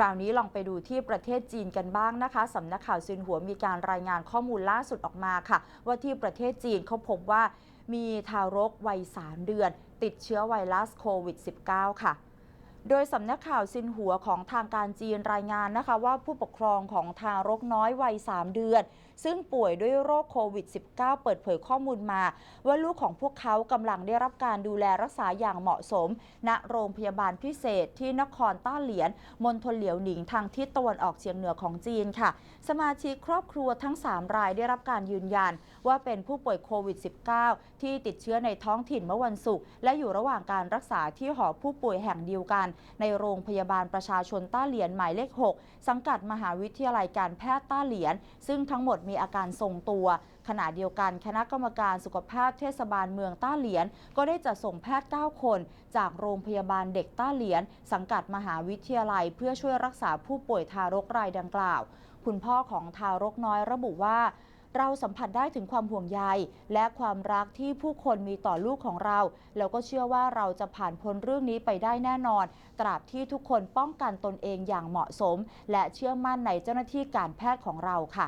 ราวนี้ลองไปดูที่ประเทศจีนกันบ้างนะคะสำนักข่าวซินหัวมีการรายงานข้อมูลล่าสุดออกมาค่ะ ว่าที่ประเทศจีนเขาพบว่ามีทารกวัย 3 เดือน ติดเชื้อไวรัสโควิด -19 ค่ะ โดยสำนักข่าวซินหัวของทางการจีนรายงานนะคะว่าผู้ปกครองของทารกน้อยวัย 3 เดือน ซึ่งป่วยด้วยโรคโควิด -19 เปิดเผยข้อมูลมา ว่าลูกของพวกเขากำลังได้รับการดูแลรักษาอย่างเหมาะสม ณโรงพยาบาลพิเศษที่นครต้าเหลียนมณฑลเหลียวหนิงทางทิศตะวันออกเฉียงเหนือของจีนค่ะ สมาชิกครอบครัวทั้ง 3 รายได้รับการยืนยัน ว่าเป็นผู้ป่วยโควิด -19 ที่ติดเชื้อในท้องถิ่นเมื่อวันศุกร์และอยู่ระหว่างการรักษาที่หอผู้ป่วยแห่งเดียวกันในโรงพยาบาลประชาชนต้าเหลียนหมายเลข 6 สังกัดมหาวิทยาลัยการแพทย์ต้าเหลียนซึ่งทั้งหมดมีอาการทรงตัว ขณะเดียวกันคณะกรรมการสุขภาพเทศบาลเมืองต้าเหลียนก็ได้จัดส่งแพทย์ 9 คน จากโรงพยาบาลเด็กต้าเหลียนสังกัดมหาวิทยาลัย เพื่อช่วยรักษาผู้ป่วยทารกรายดังกล่าว คุณพ่อของทารกน้อยระบุว่า เราสัมผัสได้ถึงความห่วงใย และความรักที่ผู้คนมีต่อลูกของเรา แล้วก็เชื่อว่าเราจะผ่านพ้นเรื่องนี้ไปได้แน่นอน ตราบที่ทุกคนป้องกันตนเองอย่างเหมาะสม และเชื่อมั่นในเจ้าหน้าที่การแพทย์ของเราค่ะ